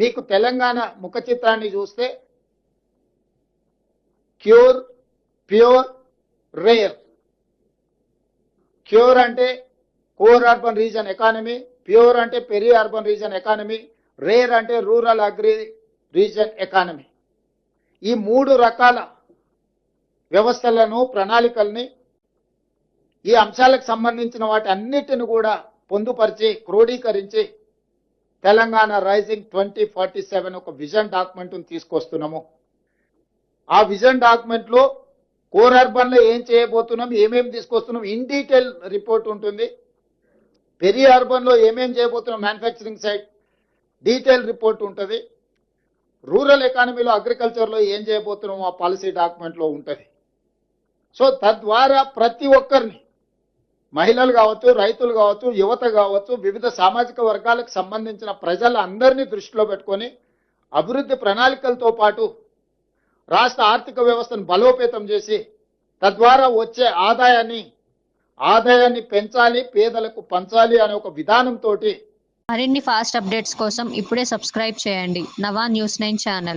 మీకు తెలంగాణ ముఖ చిత్రాన్ని చూస్తే క్యూర్ ప్యూర్ రేర్. క్యూర్ అంటే core urban region economy pure అంటే peri urban region economy rare అంటే రూరల్ అగ్రి రీజన్ ఎకానమీ. ఈ మూడు రకాల వ్యవస్థలను ప్రణాళికల్ని ఈ అంశాలకు సంబంధించిన వాటి అన్నిటిని కూడా పొందుపరిచి క్రోడీకరించి Telangana rising twenty forty seven ఒక విజన్ డాక్యుమెంట్ తీసుకొస్తున్నాము. ఆ విజన్ డాక్యుమెంట్లో కోర్ అర్బన్లో ఏం చేయబోతున్నాం ఏమేమి తీసుకొస్తున్నాం ఇన్ డీటెయిల్ రిపోర్ట్ ఉంటుంది. పెరి అర్బన్లో ఏమేం చేయబోతున్నాం మ్యానుఫ్యాక్చరింగ్ సైడ్ డీటెయిల్ రిపోర్ట్ ఉంటుంది. రూరల్ ఎకానమీలో అగ్రికల్చర్లో ఏం చేయబోతున్నాం ఆ పాలసీ డాక్యుమెంట్లో ఉంటుంది. సో తద్వారా ప్రతి ఒక్కరిని మహిళలు కావచ్చు రైతులు కావచ్చు యువత కావచ్చు వివిధ సామాజిక వర్గాలకు సంబంధించిన ప్రజలందరినీ దృష్టిలో పెట్టుకొని అభివృద్ధి ప్రణాళికలతో పాటు రాష్ట్ర ఆర్థిక వ్యవస్థను బలోపేతం చేసి తద్వారా వచ్చే ఆదాయాన్ని ఆదాయాన్ని పెంచాలి పేదలకు పంచాలి అనే ఒక విధానంతో మరిన్ని ఫాస్ట్ అప్డేట్స్ కోసం ఇప్పుడే సబ్స్క్రైబ్ చేయండి నవా న్యూస్ నైన్ ఛానల్.